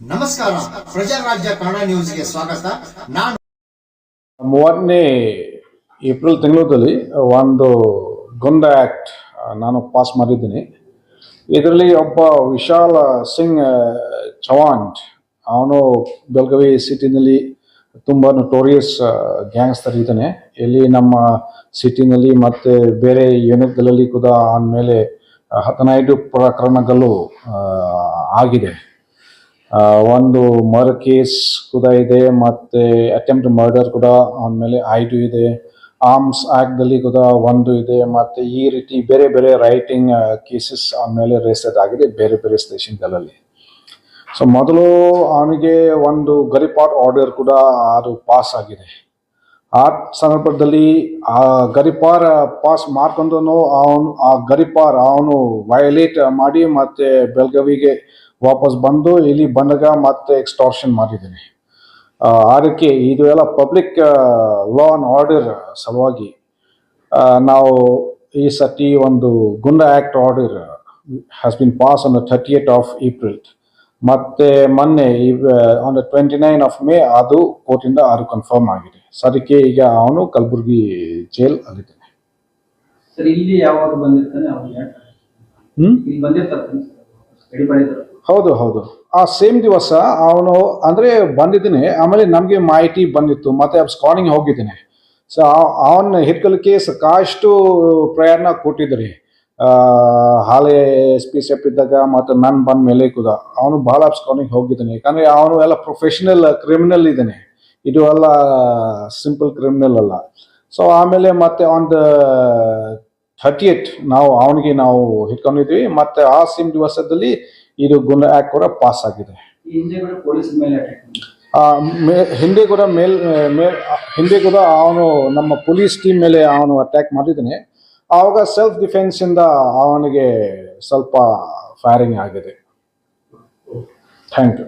ನಮಸ್ಕಾರ, ಪ್ರಜಾರಾಜ್ಯ ಕನ್ನಡ ನ್ಯೂಸ್ಗೆ ಸ್ವಾಗತ. ನಾನು ಮೂವತ್ತನೇ ಏಪ್ರಿಲ್ ತಿಂಗಳಲ್ಲಿ ಒಂದು ಗೊಂದ ಆ್ಯಕ್ಟ್ ನಾನು ಪಾಸ್ ಮಾಡಿದ್ದೀನಿ. ಇದರಲ್ಲಿ ಒಬ್ಬ ವಿಶಾಲ್ ಸಿಂಗ್ ಚವಾಂಟ್ ಅವನು ಬೆಳಗಾವಿ ಸಿಟಿನಲ್ಲಿ ತುಂಬ ನೋಟೋರಿಯಸ್ ಗ್ಯಾಂಗ್ಸ್ಟರ್ ಇದ್ದಾನೆ ಇಲ್ಲಿ ನಮ್ಮ ಸಿಟಿನಲ್ಲಿ ಮತ್ತು ಬೇರೆ ಯೂನಿಟ್ಗಳಲ್ಲಿ ಕೂಡ ಆನ್ಮೇಲೆ ಮೇಲೆ ಹದಿನೈದು ಪ್ರಕರಣಗಳು ಆಗಿದೆ. ಒಂದು ಮರ್ ಕೇಸ್ ಕೂಡ ಇದೆ, ಮತ್ತೆ ಅಟೆಂಪ್ಟ್ ಮರ್ಡರ್ ಕೂಡ ಆಮೇಲೆ ಮೇಲೆ ಐದು ಇದೆ. ಆರ್ಮ್ಸ್ ಆ್ಯಕ್ಟ್ದಲ್ಲಿ ಕೂಡ ಒಂದು ಇದೆ, ಮತ್ತೆ ಈ ರೀತಿ ಬೇರೆ ಬೇರೆ ರೈಟಿಂಗ್ ಕೇಸಸ್ ಆಮೇಲೆ ಮೇಲೆ ರಿಜಿಸ್ಟರ್ ಆಗಿದೆ, ಬೇರೆ ಬೇರೆ ಸ್ಟೇಷನ್ಗಳಲ್ಲಿ ಸೊ ಮೊದಲು ಅವನಿಗೆ ಒಂದು ಗರಿಪಾಟ್ ಆರ್ಡರ್ ಕೂಡ ಅದು ಪಾಸ್ ಆಗಿದೆ. ಆ ಸಂದರ್ಭದಲ್ಲಿ ಆ ಗರಿಪಾರ್ ಪಾಸ್ ಮಾಡ್ಕೊಂಡು ಅವನು, ಆ ಗರಿಪಾರ್ ಅವನು ವಯಲೇಟ್ ಮಾಡಿ ಮತ್ತೆ ಬೆಳಗಾವಿಗೆ ವಾಪಸ್ ಬಂದು ಇಲ್ಲಿ ಬಂದಾಗ ಮತ್ತೆ ಎಕ್ಸ್ಟಾರ್ಷನ್ ಮಾಡಿದ್ದೀನಿ. ಅದಕ್ಕೆ ಇದು ಎಲ್ಲ ಪಬ್ಲಿಕ್ ಲಾ ಅಂಡ್ ಆರ್ಡರ್ ಸಲುವಾಗಿ ನಾವು ಈ ಸತಿ ಒಂದು goonda act order has been passed on the thirty eight of April ಮತ್ತೆ ಮೊನ್ನೆ on twenty nine of May ಅದು ಕೋರ್ಟಿಂದ ಅದು ಕನ್ಫರ್ಮ್ ಆಗಿದೆ. ಸರಿಕೆ ಈಗ ಅವನು ಕಲಬುರಗಿ ಜೈಲ್ ಅಲ್ಲಿದ್ದಾನೆ. ಹೌದು ಹೌದು. ಆ ಸೇಮ್ ದಿವಸ ಅವನು ಅಂದ್ರೆ ಬಂದಿದ್ದೀನಿ ಆಮೇಲೆ ನಮಗೆ ಮಾಹಿತಿ ಬಂದಿತ್ತು ಮತ್ತೆ ಸ್ಕಾನಿಂಗ್ ಹೋಗಿದ್ದೀನಿ. ಸೊ ಅವನ ಹಿಡ್ಕಲಿಕ್ಕೆ ಸಾಕಷ್ಟು ಪ್ರಯತ್ನ ಕೊಟ್ಟಿದ್ರಿ ಹಾಲೆ ಎಸ್ ಪಿ ಸೆಪ್ ಇದ್ದಾಗ ಮತ್ತು ನಾನು ಬಂದ ಮೇಲೆ ಕೂಡ ಅವನು ಭಾಳ ಸ್ಕಾನಿಂಗ್ ಹೋಗಿದ್ದಾನೆ. ಯಾಕಂದರೆ ಅವನು ಎಲ್ಲ ಪ್ರೊಫೆಷನಲ್ ಕ್ರಿಮಿನಲ್ ಇದ್ದಾನೆ. ಇದು ಎಲ್ಲ ಸಿಂಪಲ್ ಕ್ರಿಮಿನಲ್ ಅಲ್ಲ. ಸೊ ಆಮೇಲೆ ಮತ್ತೆ ಒಂದು ಥರ್ಟಿ ಏಟ್ ನಾವು ಅವನಿಗೆ ನಾವು ಇಟ್ಕೊಂಡಿದ್ವಿ ಮತ್ತೆ ಆ ಸಿಮ್ ದಿವಸದಲ್ಲಿ ಇದು ಗುಣ ಆ್ಯಕ್ಟ್ ಕೂಡ ಪಾಸ್ ಆಗಿದೆ. ಹಿಂದೆ ಕೂಡ ಮೇ- ಮೇಲ್ ಹಿಂದೆ ಕೂಡ ಅವನು ನಮ್ಮ ಪೊಲೀಸ್ ಟೀಮ್ ಮೇಲೆ ಅವನು ಅಟ್ಯಾಕ್ ಮಾಡಿದ್ದಾನೆ. ಆವಾಗ ಸೆಲ್ಫ್ ಡಿಫೆನ್ಸ್ ಇಂದ ಅವನಿಗೆ ಸ್ವಲ್ಪ ಫೈರಿಂಗ್ ಆಗಿದೆ. Thank you